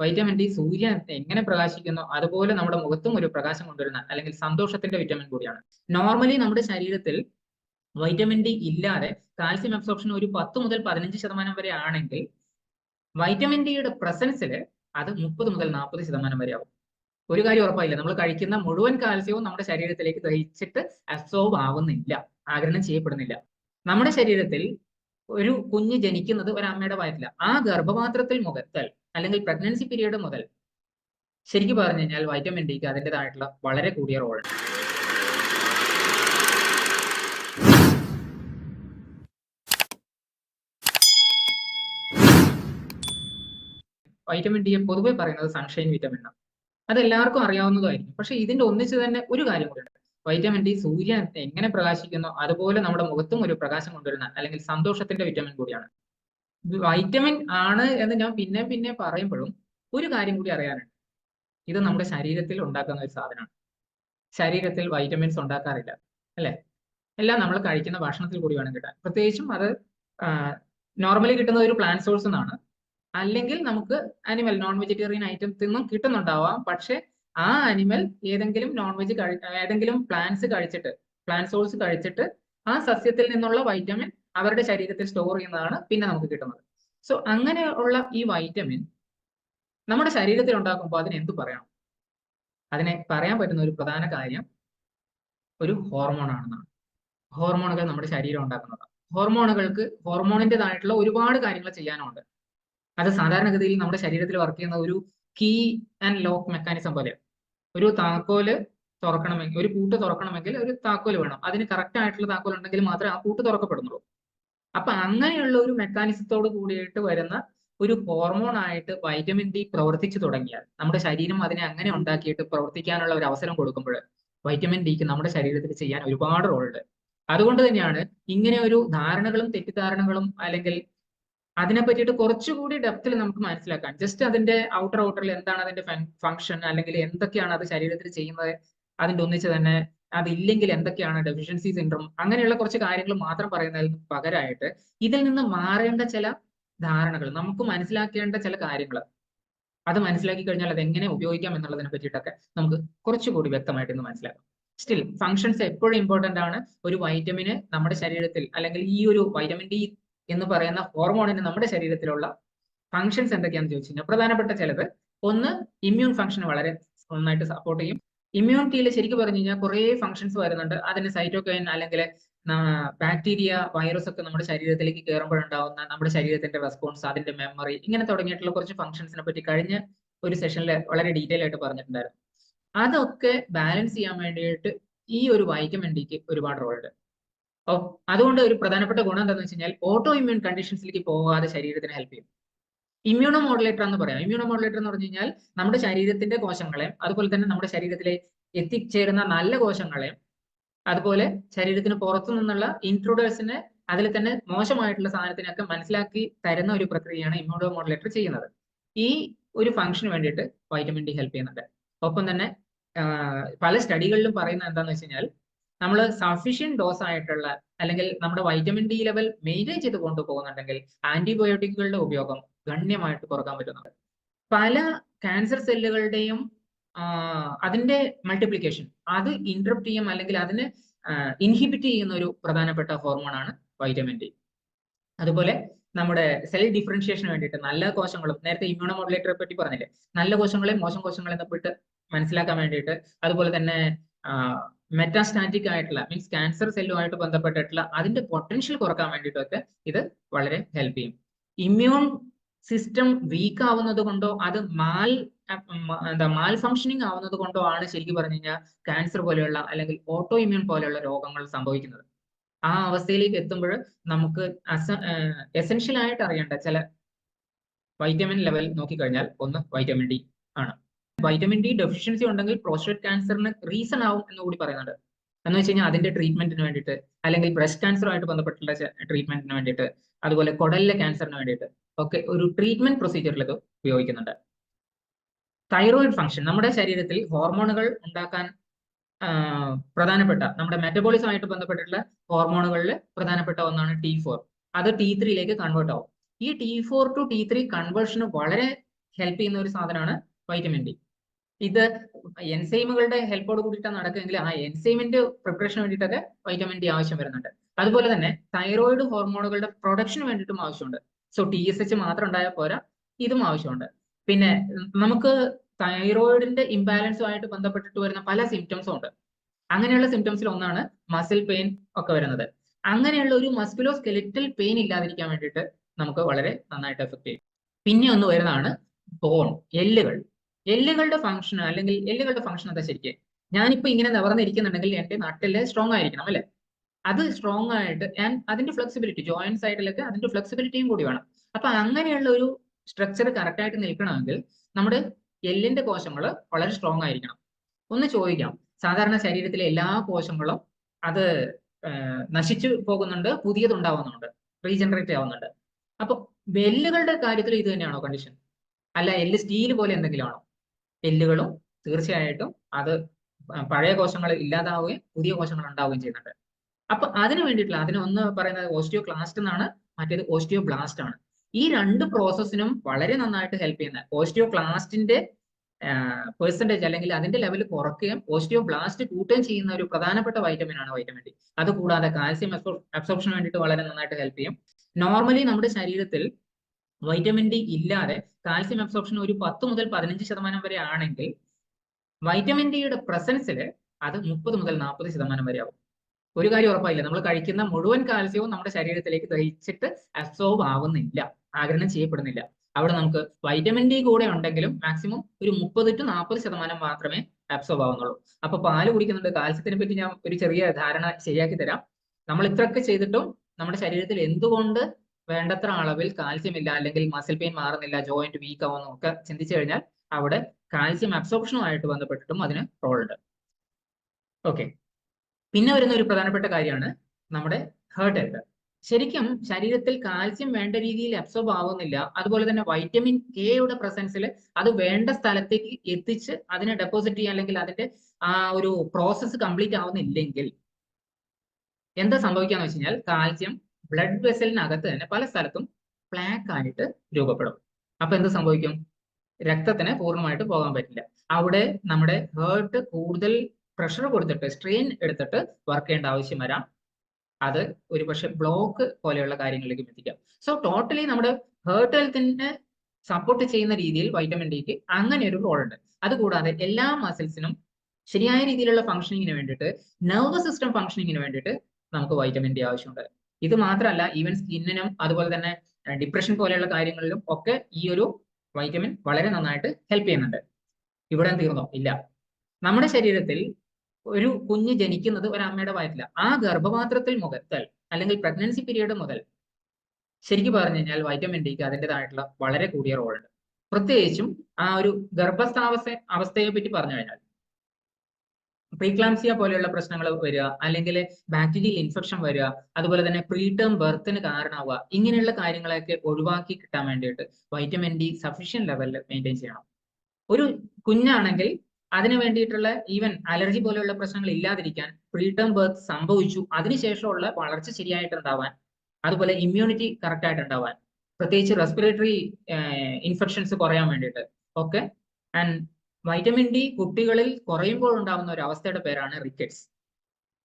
Vitamin D സൂര്യൻ എങ്ങനെ പ്രകാശിക്കുന്നു? അതുപോലെ നമ്മുടെ മുഖത്തും ഒരു പ്രകാശം കൊണ്ടുവരുന്ന അല്ലെങ്കിൽ സന്തോഷത്തിന്റെ വിറ്റമിൻ കൂടിയാണ്. നോർമലി നമ്മുടെ ശരീരത്തിൽ വൈറ്റമിൻ ഡി ഇല്ലാതെ കാൽസ്യം അബ്സോർപ്ഷൻ ഒരു പത്ത് മുതൽ പതിനഞ്ച് ശതമാനം വരെ ആണെങ്കിൽ വൈറ്റമിൻ ഡിയുടെ പ്രസൻസിൽ അത് മുപ്പത് മുതൽ നാൽപ്പത് ശതമാനം വരെ ആവും. ഒരു കാര്യം ഉറപ്പായില്ല? നമ്മൾ കഴിക്കുന്ന മുഴുവൻ കാൽസ്യവും നമ്മുടെ ശരീരത്തിലേക്ക് ദഹിച്ചിട്ട് അബ്സോർബ് ആവുന്നില്ല. ആഗിരണം ചെയ്യപ്പെടുന്നില്ല. നമ്മുടെ ശരീരത്തിൽ ഒരു കുഞ്ഞ് ജനിക്കുന്നത് ഒരു അമ്മയുടെ വയറ്റില. ആ ഗർഭപാത്രത്തിൽ മുതൽ അല്ലെങ്കിൽ പ്രഗ്നൻസി പീരീഡ് മുതൽ ശരിക്കും പറഞ്ഞു കഴിഞ്ഞാൽ വൈറ്റമിൻ ഡിക്ക് അതിന്റെതായിട്ടുള്ള വളരെ കൂടിയ റോൾ വൈറ്റമിൻ ഡി പൊതുവെ പറയുന്നത് സൺഷൈൻ വിറ്റമിൻ ആണ്. അത് എല്ലാവർക്കും അറിയാവുന്നതായിരിക്കും. പക്ഷെ ഇതിന്റെ ഒന്നിച്ച് തന്നെ ഒരു കാര്യം കൂടിയുണ്ട് വൈറ്റമിൻ ഡി സൂര്യൻ എങ്ങനെ പ്രകാശിക്കുന്നു? അതുപോലെ നമ്മുടെ മുഖത്തും ഒരു പ്രകാശം കൊണ്ടുവരുന്ന അല്ലെങ്കിൽ സന്തോഷത്തിന്റെ വിറ്റമിൻ കൂടിയാണ്. വൈറ്റമിൻ ആണ് എന്ന് ഞാൻ പിന്നെ പിന്നെ പറയുമ്പോഴും ഒരു കാര്യം കൂടി അറിയാനുണ്ട്. ഇത് നമ്മുടെ ശരീരത്തിൽ ഉണ്ടാക്കുന്ന ഒരു സാധനമാണ്. ശരീരത്തിൽ വൈറ്റമിൻസ് ഉണ്ടാക്കാറില്ല അല്ലെ? എല്ലാം നമ്മൾ കഴിക്കുന്ന ഭക്ഷണത്തിൽ കൂടി വേണം കിട്ടാൻ. പ്രത്യേകിച്ചും അത് നോർമലി കിട്ടുന്ന ഒരു പ്ലാന്റ് സോഴ്സ് എന്നാണ്. അല്ലെങ്കിൽ നമുക്ക് അനിമൽ നോൺ വെജിറ്റേറിയൻ ഐറ്റം നിന്നും കിട്ടുന്നുണ്ടാവാം. പക്ഷെ ആ അനിമൽ ഏതെങ്കിലും നോൺ വെജ് കഴി ഏതെങ്കിലും പ്ലാന്റ്സ് കഴിച്ചിട്ട് പ്ലാന്റ് സോഴ്സ് കഴിച്ചിട്ട് ആ സസ്യത്തിൽ നിന്നുള്ള വൈറ്റമിൻ അവരുടെ ശരീരത്തിൽ സ്റ്റോർ ചെയ്യുന്നതാണ് പിന്നെ നമുക്ക് കിട്ടുന്നത്. സോ അങ്ങനെയുള്ള ഈ വൈറ്റമിൻ നമ്മുടെ ശരീരത്തിൽ ഉണ്ടാക്കുമ്പോൾ അതിന് എന്ത് പറയണം? അതിനെ പറയാൻ പറ്റുന്ന ഒരു പ്രധാന കാര്യം ഒരു ഹോർമോൺ ആണെന്നാണ്. ഹോർമോണുകൾ നമ്മുടെ ശരീരം ഉണ്ടാക്കുന്നതാണ്. ഹോർമോണുകൾക്ക് ഹോർമോണിന്റെതായിട്ടുള്ള ഒരുപാട് കാര്യങ്ങൾ ചെയ്യാനുണ്ട്. അത് സാധാരണഗതിയിൽ നമ്മുടെ ശരീരത്തിൽ വർക്ക് ചെയ്യുന്ന ഒരു കീ ആൻഡ് ലോക്ക് മെക്കാനിസം പോലെ. ഒരു താക്കോൽ തുറക്കണമെങ്കിൽ ഒരു പൂട്ട് തുറക്കണമെങ്കിൽ ഒരു താക്കോൽ വേണം. അതിന് കറക്റ്റ് ആയിട്ടുള്ള താക്കോൽ ഉണ്ടെങ്കിൽ മാത്രമേ ആ പൂട്ട് തുറക്കപ്പെടുന്നുള്ളൂ. അപ്പൊ അങ്ങനെയുള്ള ഒരു മെക്കാനിസത്തോട് കൂടിയിട്ട് വരുന്ന ഒരു ഹോർമോൺ ആയിട്ട് വൈറ്റമിൻ ഡി പ്രവർത്തിച്ചു തുടങ്ങിയാൽ നമ്മുടെ ശരീരം അതിനെ അങ്ങനെ ഉണ്ടാക്കിയിട്ട് പ്രവർത്തിക്കാനുള്ള ഒരു അവസരം കൊടുക്കുമ്പോൾ വൈറ്റമിൻ ഡിക്ക് നമ്മുടെ ശരീരത്തിൽ ചെയ്യാൻ ഒരുപാട് റോളുണ്ട് അതുകൊണ്ട് തന്നെയാണ് ഇങ്ങനെ ഒരു ധാരണകളും തെറ്റിദ്ധാരണകളും അല്ലെങ്കിൽ അതിനെ പറ്റിയിട്ട് കുറച്ചുകൂടി ഡെപ്തിൽ നമുക്ക് മനസ്സിലാക്കാൻ. ജസ്റ്റ് അതിന്റെ ഔട്ടർ ഔട്ടറിൽ എന്താണ് അതിന്റെ ഫംഗ്ഷൻ അല്ലെങ്കിൽ എന്തൊക്കെയാണ് അത് ശരീരത്തിൽ ചെയ്യുന്നത് അതിന്റെ ഒന്നിച്ച് തന്നെ അതില്ലെങ്കിൽ എന്തൊക്കെയാണ് ഡെഫിഷ്യൻസി സിൻഡ്രോം അങ്ങനെയുള്ള കുറച്ച് കാര്യങ്ങൾ മാത്രം പറയുന്നതിന് പകരമായിട്ട് ഇതിൽ നിന്ന് മാറേണ്ട ചില ധാരണകൾ നമുക്ക് മനസ്സിലാക്കേണ്ട ചില കാര്യങ്ങൾ. അത് മനസ്സിലാക്കി കഴിഞ്ഞാൽ അത് എങ്ങനെ ഉപയോഗിക്കാം എന്നുള്ളതിനെ പറ്റിയിട്ടൊക്കെ നമുക്ക് കുറച്ചുകൂടി വ്യക്തമായിട്ട് ഇന്ന് മനസ്സിലാക്കാം. സ്റ്റിൽ ഫങ്ഷൻസ് എപ്പോഴും ഇമ്പോർട്ടന്റ് ആണ്. ഒരു വൈറ്റമിന് നമ്മുടെ ശരീരത്തിൽ അല്ലെങ്കിൽ ഈ ഒരു വൈറ്റമിൻ ഡി എന്ന് പറയുന്ന ഹോർമോണിന് നമ്മുടെ ശരീരത്തിലുള്ള ഫങ്ഷൻസ് എന്തൊക്കെയാണെന്ന് ചോദിച്ചു കഴിഞ്ഞാൽ പ്രധാനപ്പെട്ട ചിലത് ഒന്ന് ഇമ്മ്യൂൺ ഫങ്ഷന് വളരെ നന്നായിട്ട് സപ്പോർട്ട് ചെയ്യും. ഇമ്മ്യൂണിറ്റിയിൽ ശരിക്കും പറഞ്ഞു കഴിഞ്ഞാൽ കുറേ ഫങ്ഷൻസ് വരുന്നുണ്ട്. അതിന് സൈറ്റോകൈൻ അല്ലെങ്കിൽ ബാക്ടീരിയ വൈറസ് ഒക്കെ നമ്മുടെ ശരീരത്തിലേക്ക് കയറുമ്പോഴുണ്ടാവുന്ന നമ്മുടെ ശരീരത്തിന്റെ റെസ്പോൺസ് അതിന്റെ മെമ്മറി ഇങ്ങനെ തുടങ്ങിയിട്ടുള്ള കുറച്ച് ഫങ്ഷൻസിനെ പറ്റി കഴിഞ്ഞ ഒരു സെഷനിൽ വളരെ ഡീറ്റെയിൽ ആയിട്ട് പറഞ്ഞിട്ടുണ്ടായിരുന്നു. അതൊക്കെ ബാലൻസ് ചെയ്യാൻ വേണ്ടിയിട്ട് ഈ ഒരു വൈറ്റമിൻ ഡിക്ക് ഒരുപാട് റോൾ ഉണ്ട്. ഓ അതുകൊണ്ട് ഒരു പ്രധാനപ്പെട്ട ഗുണം എന്താണെന്ന് വെച്ച് കഴിഞ്ഞാൽ ഓട്ടോ ഇമ്മ്യൂൺ കണ്ടീഷൻസിലേക്ക് പോകാതെ ശരീരത്തിന് ഹെൽപ്പ് ചെയ്യും. ഇമ്മ്യൂണോ മോഡുലേറ്റർ എന്ന് പറയാം. ഇമ്മ്യൂണോ മോഡുലേറ്റർ എന്ന് പറഞ്ഞു കഴിഞ്ഞാൽ നമ്മുടെ ശരീരത്തിന്റെ കോശങ്ങളെ അതുപോലെ തന്നെ നമ്മുടെ ശരീരത്തിലെ എത്തിച്ചേരുന്ന നല്ല കോശങ്ങളെ അതുപോലെ ശരീരത്തിന് പുറത്തു നിന്നുള്ള ഇൻട്രൂഡേഴ്സിനെ അതിൽ തന്നെ മോശമായിട്ടുള്ള സാധനത്തിനൊക്കെ മനസ്സിലാക്കി തരുന്ന ഒരു പ്രക്രിയയാണ് ഇമ്മ്യൂണോ മോഡുലേറ്റർ ചെയ്യുന്നത്. ഈ ഒരു ഫംഗ്ഷന് വേണ്ടിയിട്ട് വൈറ്റമിൻ ഡി ഹെൽപ്പ് ചെയ്യുന്നുണ്ട്. ഒപ്പം തന്നെ പല സ്റ്റഡികളിലും പറയുന്നത് എന്താണെന്ന് വെച്ച് കഴിഞ്ഞാൽ നമ്മൾ സഫീഷ്യൻ ഡോസ് ആയിട്ടുള്ള അല്ലെങ്കിൽ നമ്മുടെ വൈറ്റമിൻ ഡി ലെവൽ മെയിന്റെയിൻ ചെയ്ത് കൊണ്ടുപോകുന്നുണ്ടെങ്കിൽ ആന്റിബയോട്ടിക്കുകളുടെ ഉപയോഗം ഗണ്യമായിട്ട് കുറയ്ക്കാൻ പറ്റുന്നുണ്ട്. പല ക്യാൻസർ സെല്ലുകളുടെയും അതിന്റെ മൾട്ടിപ്ലിക്കേഷൻ അത് ഇന്ററപ്റ്റ് ചെയ്യും അല്ലെങ്കിൽ അതിന് ഇൻഹിബിറ്റ് ചെയ്യുന്ന ഒരു പ്രധാനപ്പെട്ട ഹോർമോണാണ് വൈറ്റമിൻ ഡി അതുപോലെ നമ്മുടെ സെൽ ഡിഫറൻഷിയേഷന് വേണ്ടിയിട്ട് നല്ല കോശങ്ങളും നേരത്തെ ഇമ്യൂണോ മോഡുലേറ്ററെ പറ്റി പറഞ്ഞില്ലേ? നല്ല കോശങ്ങളെ മോശം കോശങ്ങളെ തമ്മിട്ട് മനസ്സിലാക്കാൻ വേണ്ടിയിട്ട് അതുപോലെ തന്നെ മെറ്റാസ്റ്റാറ്റിക് ആയിട്ടുള്ള മീൻസ് ക്യാൻസർ സെല്ലുമായിട്ട് ബന്ധപ്പെട്ടിട്ടുള്ള അതിന്റെ പൊട്ടൻഷ്യൽ കുറയ്ക്കാൻ വേണ്ടിയിട്ടൊക്കെ ഇത് വളരെ ഹെൽപ്പ് ചെയ്യും. ഇമ്മ്യൂൺ സിസ്റ്റം വീക്ക് ആവുന്നത് കൊണ്ടോ അത് മാൽ എന്താ മാൽ ഫങ്ഷനിങ് ആവുന്നത് കൊണ്ടോ ആണ് ശരിക്കും പറഞ്ഞു കഴിഞ്ഞാൽ ക്യാൻസർ പോലെയുള്ള അല്ലെങ്കിൽ ഓട്ടോ ഇമ്മ്യൂൺ പോലെയുള്ള രോഗങ്ങൾ സംഭവിക്കുന്നത്. ആ അവസ്ഥയിലേക്ക് എത്തുമ്പോൾ നമുക്ക് എസെൻഷ്യൽ ആയിട്ട് അറിയേണ്ട ചില വൈറ്റമിൻ ലെവൽ നോക്കിക്കഴിഞ്ഞാൽ ഒന്ന് വൈറ്റമിൻ ഡി ആണ്. വൈറ്റമിൻ ഡി ഡെഫിഷ്യൻസി ഉണ്ടെങ്കിൽ പ്രോസ്റ്റേറ്റ് ക്യാൻസറിന് റീസൺ ആവും എന്ന് കൂടി പറയുന്നുണ്ട്. എന്ന് വെച്ച് കഴിഞ്ഞാൽ അതിന്റെ ട്രീറ്റ്മെന്റിന് വേണ്ടിയിട്ട് അല്ലെങ്കിൽ ബ്രസ്റ്റ് ക്യാൻസറുമായിട്ട് ബന്ധപ്പെട്ടുള്ള ട്രീറ്റ്മെന്റിന് വേണ്ടിയിട്ട് അതുപോലെ കുടലിലെ ക്യാൻസറിന് വേണ്ടിയിട്ട് ഒക്കെ ഒരു ട്രീറ്റ്മെന്റ് പ്രൊസീജിയറിൽ ഇത് ഉപയോഗിക്കുന്നുണ്ട്. തൈറോയിഡ് ഫംഗ്ഷൻ നമ്മുടെ ശരീരത്തിൽ ഹോർമോണുകൾ ഉണ്ടാക്കാൻ പ്രധാനപ്പെട്ട നമ്മുടെ മെറ്റബോളിസമായിട്ട് ബന്ധപ്പെട്ടിട്ടുള്ള ഹോർമോണുകളിൽ പ്രധാനപ്പെട്ട ഒന്നാണ് ടി ഫോർ അത് ടി ത്രീയിലേക്ക് കൺവേർട്ട് ആവും. ഈ T four to T three കൺവേർഷന് വളരെ ഹെൽപ്പ് ചെയ്യുന്ന ഒരു സാധനമാണ് വൈറ്റമിൻ ഡി ഇത് എൻസൈമുകളുടെ ഹെൽപ്പോട് കൂടിയിട്ടാണ് നടക്കുമെങ്കിൽ ആ എൻസൈമിന്റെ പ്രിപ്പറേഷന് വേണ്ടിയിട്ടൊക്കെ വൈറ്റമിൻ ഡി ആവശ്യം വരുന്നുണ്ട്. അതുപോലെ തന്നെ തൈറോയിഡ് ഹോർമോണുകളുടെ പ്രൊഡക്ഷന് വേണ്ടിയിട്ടും ആവശ്യമുണ്ട്. സോ ടി എസ് എച്ച് മാത്രം ഉണ്ടായാൽ പോരാ ഇതും ആവശ്യമുണ്ട്. പിന്നെ നമുക്ക് തൈറോയിഡിന്റെ ഇംബാലൻസുമായിട്ട് ബന്ധപ്പെട്ടിട്ട് വരുന്ന പല സിംറ്റംസും ഉണ്ട്. അങ്ങനെയുള്ള സിംറ്റംസിൽ ഒന്നാണ് മസിൽ പെയിൻ ഒക്കെ വരുന്നത്. അങ്ങനെയുള്ള ഒരു മസ്കുലോ സ്കെലിറ്റൽ പെയിൻ ഇല്ലാതിരിക്കാൻ വേണ്ടിയിട്ട് നമുക്ക് വളരെ നന്നായിട്ട് എഫക്ട് ചെയ്യും. പിന്നെ ഒന്ന് വരുന്നതാണ് ബോൺ എല്ലുകൾ. എല്ലുകളുടെ ഫംഗ്ഷൻ അല്ലെങ്കിൽ എല്ലുകളുടെ ഫംഗ്ഷൻ എന്താ ശരിക്കും? ഞാനിപ്പോ ഇങ്ങനെ നിവർന്നിരിക്കുന്നുണ്ടെങ്കിൽ എന്റെ നട്ടിൽ സ്ട്രോങ് ആയിരിക്കണം അല്ലെ? അത് സ്ട്രോങ് ആയിട്ട് ആൻഡ് അതിന്റെ ഫ്ലെക്സിബിലിറ്റി ജോയിന്റ് സൈഡിലൊക്കെ അതിന്റെ ഫ്ലെക്സിബിലിറ്റിയും കൂടി വേണം. അപ്പൊ അങ്ങനെയുള്ള ഒരു സ്ട്രക്ചർ കറക്റ്റ് ആയിട്ട് നിൽക്കണമെങ്കിൽ നമ്മുടെ എല്ലിന്റെ കോശങ്ങൾ വളരെ സ്ട്രോങ് ആയിരിക്കണം. ഒന്ന് ചോദിക്കാം. സാധാരണ ശരീരത്തിലെ എല്ലാ കോശങ്ങളും അത് നശിച്ചു പോകുന്നുണ്ട് പുതിയത് ഉണ്ടാവുന്നുണ്ട് റീജനറേറ്റ് ആവുന്നുണ്ട്. അപ്പൊ എല്ലുകളുടെ കാര്യത്തിൽ ഇത് തന്നെയാണോ കണ്ടീഷൻ അല്ല എല്ല് സ്റ്റീൽ പോലെ എന്തെങ്കിലും ആണോ എല്ലുകളും തീർച്ചയായിട്ടും അത് പഴയ കോശങ്ങൾ ഇല്ലാതാവുകയും പുതിയ കോശങ്ങൾ ഉണ്ടാവുകയും ചെയ്യുന്നുണ്ട്. അപ്പൊ അതിന് വേണ്ടിയിട്ടുള്ള അതിന് ഒന്ന് പറയുന്നത് ഓസ്റ്റിയോ ക്ലാസ്റ്റ് എന്നാണ് മറ്റേത് ഓസ്റ്റിയോ ബ്ലാസ്റ്റ് ആണ്. ഈ രണ്ട് പ്രോസസ്സിനും വളരെ നന്നായിട്ട് ഹെൽപ്പ് ചെയ്യുന്ന ഓസ്റ്റിയോ ക്ലാസ്റ്റിന്റെ പെർസെന്റേജ് അല്ലെങ്കിൽ അതിന്റെ ലെവൽ കുറയ്ക്കുകയും ഓസ്റ്റിയോ ബ്ലാസ്റ്റ് കൂട്ടുകയും ചെയ്യുന്ന ഒരു പ്രധാനപ്പെട്ട വൈറ്റമിൻ ആണ് വൈറ്റമിൻ ഡി അതുകൂടാതെ കാൽസ്യം അബ്സോർപ്ഷന് വേണ്ടിയിട്ട് വളരെ നന്നായിട്ട് ഹെൽപ്പ് ചെയ്യും. നോർമലി നമ്മുടെ ശരീരത്തിൽ വൈറ്റമിൻ ഡി ഇല്ലാതെ കാൽസ്യം അബ്സോർപ്ഷൻ ഒരു പത്ത് മുതൽ പതിനഞ്ച് ശതമാനം വരെ ആണെങ്കിൽ വൈറ്റമിൻ ഡിയുടെ പ്രസൻസിൽ അത് മുപ്പത് മുതൽ നാൽപ്പത് ശതമാനം വരെ ആവും. ഒരു കാര്യം ഉറപ്പായില്ല? നമ്മൾ കഴിക്കുന്ന മുഴുവൻ കാൽസ്യവും നമ്മുടെ ശരീരത്തിലേക്ക് ദഹിച്ചിട്ട് അബ്സോർബ് ആവുന്നില്ല. ആഗ്രഹം ചെയ്യപ്പെടുന്നില്ല. അവിടെ നമുക്ക് വൈറ്റമിൻ ഡി കൂടെ ഉണ്ടെങ്കിലും മാക്സിമം ഒരു മുപ്പത് ടു നാൽപ്പത് ശതമാനം മാത്രമേ അബ്സോർബ് ആവുന്നുള്ളൂ. അപ്പൊ പാൽ കുടിക്കുന്നുണ്ട്. കാൽസ്യത്തിനെ പറ്റി ഞാൻ ഒരു ചെറിയ ധാരണ ശരിയാക്കി തരാം. നമ്മൾ ഇത്രയൊക്കെ ചെയ്തിട്ടും നമ്മുടെ ശരീരത്തിൽ എന്തുകൊണ്ട് വേണ്ടത്ര അളവിൽ കാൽസ്യം ഇല്ല അല്ലെങ്കിൽ മസിൽ പെയിൻ മാറുന്നില്ല ജോയിന്റ് വീക്ക് ആവുന്നു ഒക്കെ ചിന്തിച്ചു കഴിഞ്ഞാൽ അവിടെ കാൽസ്യം അബ്സോർപ്ഷനുമായിട്ട് ബന്ധപ്പെട്ടിട്ടും അതിന് റോൾ ഉണ്ട്. ഓക്കെ പിന്നെ വരുന്ന ഒരു പ്രധാനപ്പെട്ട കാര്യമാണ് നമ്മുടെ ഹേർട്ട് ഹെൽത്ത് ശരിക്കും ശരീരത്തിൽ കാൽസ്യം വേണ്ട രീതിയിൽ അബ്സോർബ് ആവുന്നില്ല. അതുപോലെ തന്നെ വൈറ്റമിൻ കെയുടെ പ്രസൻസിൽ അത് വേണ്ട സ്ഥലത്തേക്ക് എത്തിച്ച് അതിനെ ഡെപ്പോസിറ്റ് ചെയ്യാൻ അല്ലെങ്കിൽ അതിന്റെ ആ ഒരു പ്രോസസ്സ് കംപ്ലീറ്റ് ആവുന്നില്ലെങ്കിൽ എന്താ സംഭവിക്കാന്ന് വെച്ച് കഴിഞ്ഞാൽ കാൽസ്യം ബ്ലഡ് വെസലിനകത്ത് തന്നെ പല സ്ഥലത്തും പ്ലാക്ക് ആയിട്ട് രൂപപ്പെടും. അപ്പൊ എന്ത് സംഭവിക്കും? രക്തത്തിന് പൂർണമായിട്ട് പോകാൻ പറ്റില്ല. അവിടെ നമ്മുടെ ഹേർട്ട് കൂടുതൽ പ്രഷർ കൊടുത്തിട്ട് സ്ട്രെയിൻ എടുത്തിട്ട് വർക്ക് ചെയ്യേണ്ട ആവശ്യം വരാം. അത് ഒരു പക്ഷെ ബ്ലോക്ക് പോലെയുള്ള കാര്യങ്ങളിലേക്ക് എത്തിക്കാം. സോ ടോട്ടലി നമ്മുടെ ഹേർട്ട് ഹെൽത്തിനെ സപ്പോർട്ട് ചെയ്യുന്ന രീതിയിൽ വൈറ്റമിൻ ഡിക്ക് അങ്ങനെ ഒരു റോൾ ഉണ്ട്. അതുകൂടാതെ എല്ലാ മസിൽസിനും ശരിയായ രീതിയിലുള്ള ഫംഗ്ഷനിങ്ങിന് വേണ്ടിയിട്ട് നെർവസ് സിസ്റ്റം ഫംഗ്ഷനിങ്ങിന് വേണ്ടിയിട്ട് നമുക്ക് വൈറ്റമിൻ ഡി ആവശ്യമുണ്ട്. ഇത് മാത്രമല്ല ഈവൻ സ്കിന്നിനും അതുപോലെ തന്നെ ഡിപ്രഷൻ പോലെയുള്ള കാര്യങ്ങളിലും ഒക്കെ ഈ ഒരു വൈറ്റമിൻ വളരെ നന്നായിട്ട് ഹെൽപ്പ് ചെയ്യുന്നുണ്ട്. ഇവിടെ തീർന്നോ? ഇല്ല. നമ്മുടെ ശരീരത്തിൽ ഒരു കുഞ്ഞ് ജനിക്കുന്നത് ഒരു അമ്മയുടെ വയറ്റില്ല ആ ഗർഭപാത്രത്തിൽ മുതൽ അല്ലെങ്കിൽ പ്രഗ്നൻസി പീരീഡ് മുതൽ ശരിക്കും പറഞ്ഞു കഴിഞ്ഞാൽ വൈറ്റമിൻ ഡിക്ക് അതിന്റെതായിട്ടുള്ള വളരെ കൂടിയ റോളുണ്ട് പ്രത്യേകിച്ചും ആ ഒരു ഗർഭസ്ഥാവസ്ഥ അവസ്ഥയെ പറ്റി പറഞ്ഞു കഴിഞ്ഞാൽ പ്രീക്ലാംസിയ പോലെയുള്ള പ്രശ്നങ്ങൾ വരിക അല്ലെങ്കിൽ ബാക്ടീരിയൽ ഇൻഫെക്ഷൻ വരിക അതുപോലെ തന്നെ പ്രീ ടേം ബർത്തിന് കാരണമാവുക ഇങ്ങനെയുള്ള കാര്യങ്ങളൊക്കെ ഒഴിവാക്കി കിട്ടാൻ വേണ്ടിയിട്ട് വൈറ്റമിൻ ഡി സഫീഷ്യൻ ലെവലിൽ മെയിന്റെയിൻ ചെയ്യണം. ഒരു കുഞ്ഞാണെങ്കിൽ അതിന് വേണ്ടിയിട്ടുള്ള ഈവൻ അലർജി പോലെയുള്ള പ്രശ്നങ്ങൾ ഇല്ലാതിരിക്കാൻ പ്രീ ടേം ബർത്ത് സംഭവിച്ചു അതിനുശേഷമുള്ള വളർച്ച ശരിയായിട്ട് ഉണ്ടാവാൻ അതുപോലെ ഇമ്മ്യൂണിറ്റി കറക്റ്റ് ആയിട്ട് ഉണ്ടാവാൻ പ്രത്യേകിച്ച് റെസ്പിറേറ്ററി ഇൻഫെക്ഷൻസ് കുറയാൻ വേണ്ടിയിട്ട്. ഓക്കെ ആൻഡ് വൈറ്റമിൻ ഡി കുട്ടികളിൽ കുറയുമ്പോൾ ഉണ്ടാകുന്ന ഒരു അവസ്ഥയുടെ പേരാണ് റിക്കറ്റ്സ്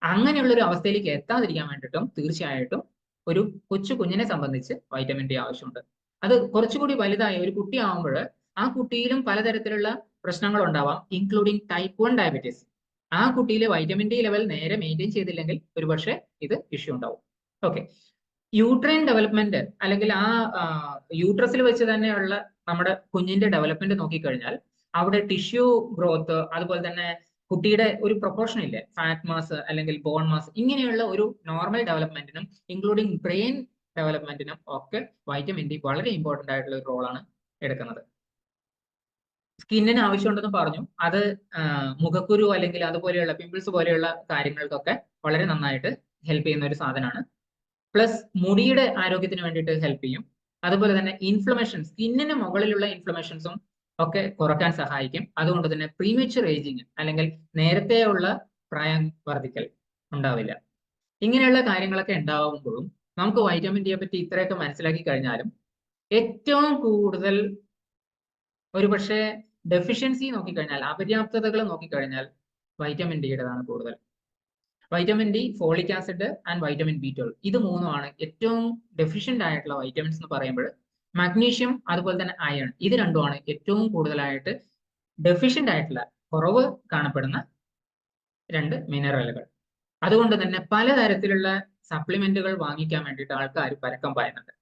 അങ്ങനെയുള്ള ഒരു അവസ്ഥയിലേക്ക് എത്താതിരിക്കാൻ വേണ്ടിയിട്ടും തീർച്ചയായിട്ടും ഒരു കൊച്ചു കുഞ്ഞിനെ സംബന്ധിച്ച് വൈറ്റമിൻ ഡി ആവശ്യമുണ്ട്. അത് കുറച്ചുകൂടി വലുതായ ഒരു കുട്ടി കുട്ടിയാവുമ്പോൾ ആ കുട്ടിയിലും പലതരത്തിലുള്ള പ്രശ്നങ്ങൾ ഉണ്ടാവാം ഇൻക്ലൂഡിങ് ടൈപ്പ് വൺ ഡയബറ്റീസ് ആ കുട്ടിയിലെ വൈറ്റമിൻ ഡി ലെവൽ നേരെ മെയിന്റെയിൻ ചെയ്തില്ലെങ്കിൽ ഒരുപക്ഷെ ഇത് ഇഷ്യൂ ഉണ്ടാവും. ഓക്കെ യൂട്രൈൻ ഡെവലപ്മെന്റ് അല്ലെങ്കിൽ ആ യൂട്രസിൽ വെച്ച് തന്നെയുള്ള നമ്മുടെ കുഞ്ഞിന്റെ ഡെവലപ്മെന്റ് നോക്കിക്കഴിഞ്ഞാൽ അവിടെ ടിഷ്യൂ ഗ്രോത്ത് അതുപോലെ തന്നെ കുട്ടിയുടെ ഒരു പ്രൊപ്പോർഷൻ ഇല്ലേ? ഫാറ്റ് മാസ് അല്ലെങ്കിൽ ബോൺ മാസ് ഇങ്ങനെയുള്ള ഒരു നോർമൽ ഡെവലപ്മെന്റിനും ഇൻക്ലൂഡിങ് ബ്രെയിൻ ഡെവലപ്മെന്റിനും ഒക്കെ വൈറ്റമിൻ ഡി വളരെ ഇമ്പോർട്ടന്റ് ആയിട്ടുള്ള ഒരു റോളാണ് എടുക്കുന്നത്. സ്കിന്നിന് ആവശ്യമുണ്ടെന്ന് പറഞ്ഞു. അത് മുഖക്കുരു അല്ലെങ്കിൽ അതുപോലെയുള്ള പിമ്പിൾസ് പോലെയുള്ള കാര്യങ്ങൾക്കൊക്കെ വളരെ നന്നായിട്ട് ഹെൽപ്പ് ചെയ്യുന്ന ഒരു സാധനമാണ്. പ്ലസ് മുടിയുടെ ആരോഗ്യത്തിന് വേണ്ടിയിട്ട് ഹെൽപ്പ് ചെയ്യും. അതുപോലെ തന്നെ ഇൻഫ്ലമേഷൻ സ്കിന്നിന് മുകളിലുള്ള ഇൻഫ്ലമേഷൻസും ഒക്കെ കുറയ്ക്കാൻ സഹായിക്കും. അതുകൊണ്ട് തന്നെ പ്രീമിച്ചർ ഏജിങ് അല്ലെങ്കിൽ നേരത്തെയുള്ള പ്രായം വർദ്ധിക്കൽ ഉണ്ടാവില്ല. ഇങ്ങനെയുള്ള കാര്യങ്ങളൊക്കെ ഉണ്ടാവുമ്പോഴും നമുക്ക് വൈറ്റമിൻ ഡിയെ പറ്റി ഇത്രയൊക്കെ മനസ്സിലാക്കി കഴിഞ്ഞാലും ഏറ്റവും കൂടുതൽ ഒരുപക്ഷെ ഡെഫിഷ്യൻസി നോക്കിക്കഴിഞ്ഞാൽ അപര്യാപ്തതകൾ നോക്കിക്കഴിഞ്ഞാൽ വൈറ്റമിൻ ഡിയുടേതാണ് കൂടുതൽ. Vitamin D folic acid and vitamin B twelve ഇത് മൂന്നുമാണ് ഏറ്റവും ഡെഫിഷ്യന്റ് ആയിട്ടുള്ള വൈറ്റമിൻസ് എന്ന് പറയുമ്പോൾ മാഗ്നീഷ്യം അതുപോലെ തന്നെ അയൺ ഇത് രണ്ടുമാണ് ഏറ്റവും കൂടുതലായിട്ട് ഡെഫിഷ്യന്റ് ആയിട്ടുള്ള കുറവ് കാണപ്പെടുന്ന രണ്ട് മിനറലുകൾ അതുകൊണ്ട് തന്നെ പലതരത്തിലുള്ള സപ്ലിമെന്റുകൾ വാങ്ങിക്കാൻ വേണ്ടിയിട്ട് ആൾക്കാർ പരക്കം പറയുന്നുണ്ട്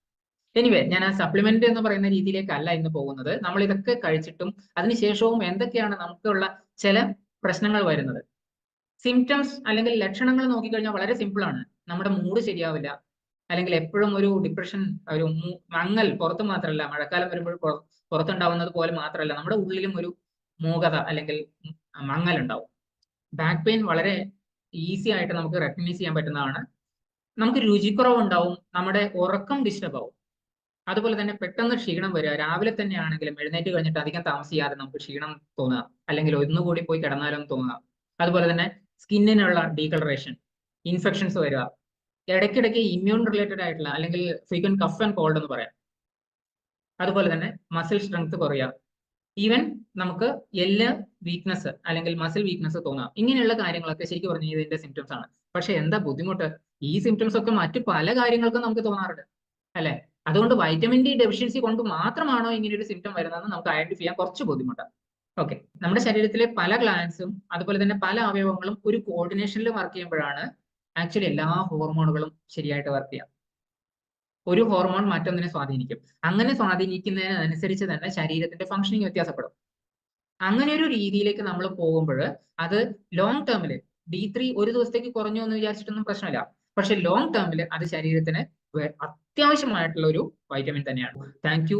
എനിവേ ഞാൻ ആ സപ്ലിമെന്റ് എന്ന് പറയുന്ന രീതിയിലേക്കല്ല ഇന്ന് പോകുന്നത്. നമ്മൾ ഇതൊക്കെ കഴിച്ചിട്ടും അതിനുശേഷവും എന്തൊക്കെയാണ് നമുക്കുള്ള ചില പ്രശ്നങ്ങൾ വരുന്നത്? സിംറ്റംസ് അല്ലെങ്കിൽ ലക്ഷണങ്ങൾ നോക്കിക്കഴിഞ്ഞാൽ വളരെ സിമ്പിൾ ആണ്. നമ്മുടെ മൂഡ് ശരിയാവില്ല. അല്ലെങ്കിൽ എപ്പോഴും ഒരു ഡിപ്രഷൻ ഒരു മങ്ങൽ പുറത്ത് മാത്രമല്ല മഴക്കാലം വരുമ്പോൾ പുറ- പുറത്തുണ്ടാവുന്നത് പോലെ മാത്രമല്ല നമ്മുടെ ഉള്ളിലും ഒരു മൂകത അല്ലെങ്കിൽ മങ്ങൽ ഉണ്ടാവും. ബാക്ക് പെയിൻ വളരെ ഈസി ആയിട്ട് നമുക്ക് റെക്കഗ്നൈസ് ചെയ്യാൻ പറ്റുന്നതാണ്. നമുക്ക് രുചിക്കുറവ് ഉണ്ടാവും നമ്മുടെ ഉറക്കം ഡിസ്റ്റർബ് ആവും. അതുപോലെ തന്നെ പെട്ടെന്ന് ക്ഷീണം വരിക രാവിലെ തന്നെ ആണെങ്കിലും എഴുന്നേറ്റ് കഴിഞ്ഞിട്ട് അധികം താമസിയാതെ നമുക്ക് ക്ഷീണം തോന്നുക അല്ലെങ്കിൽ ഒന്നുകൂടി പോയി കിടന്നാലും തോന്നുക. അതുപോലെ തന്നെ സ്കിന്നിനുള്ള ഡീകളറേഷൻ ഇൻഫെക്ഷൻസ് വരിക ഇടയ്ക്കിടയ്ക്ക് ഇമ്മ്യൂൺ റിലേറ്റഡ് ആയിട്ടുള്ള അല്ലെങ്കിൽ ഫ്രീക്വന്റ് കഫ് ആൻഡ് കോൾഡ് എന്ന് പറയാം. അതുപോലെ തന്നെ മസിൽ സ്ട്രെങ്ത് കുറയുക. ഈവൻ നമുക്ക് എല്ല് വീക്ക്നെസ് അല്ലെങ്കിൽ മസിൽ വീക്ക്നെസ് തോന്നാം. ഇങ്ങനെയുള്ള കാര്യങ്ങളൊക്കെ ശരിക്കും പറഞ്ഞാൽ ഇതിന്റെ സിംറ്റംസ് ആണ്. പക്ഷെ എന്താ ബുദ്ധിമുട്ട്? ഈ സിംറ്റംസ് ഒക്കെ മറ്റു പല കാര്യങ്ങൾക്കും നമുക്ക് തോന്നാറുണ്ട്. അല്ലെ? അതുകൊണ്ട് വൈറ്റമിൻ ഡി ഡെഫിഷ്യൻസി കൊണ്ട് മാത്രമാണോ ഇങ്ങനെ ഒരു സിംറ്റം വരുന്നതെന്ന് നമുക്ക് ഐഡന്റിഫൈ ചെയ്യാൻ കുറച്ച് ബുദ്ധിമുട്ടാണ്. ഓക്കെ നമ്മുടെ ശരീരത്തിലെ പല ഗ്ലാൻസും അതുപോലെ തന്നെ പല അവയവങ്ങളും ഒരു കോർഡിനേഷനിൽ വർക്ക് ചെയ്യുമ്പോഴാണ് ആക്ച്വലി എല്ലാ ഹോർമോണുകളും ശരിയായിട്ട് വർക്ക് ചെയ്യാം. ഒരു ഹോർമോൺ മറ്റൊന്നിനെ സ്വാധീനിക്കും. അങ്ങനെ സ്വാധീനിക്കുന്നതിനനുസരിച്ച് തന്നെ ശരീരത്തിന്റെ ഫങ്ഷനിങ് വ്യത്യാസപ്പെടും. അങ്ങനെ ഒരു രീതിയിലേക്ക് നമ്മൾ പോകുമ്പോൾ അത് ലോങ് ടേമിൽ ഡി ത്രീ ഒരു ദിവസത്തേക്ക് കുറഞ്ഞു എന്ന് വിചാരിച്ചിട്ടൊന്നും പ്രശ്നമില്ല. പക്ഷെ ലോങ് ടേമിൽ അത് ശരീരത്തിന് അത്യാവശ്യമായിട്ടുള്ള ഒരു വൈറ്റമിൻ തന്നെയാണ്. താങ്ക്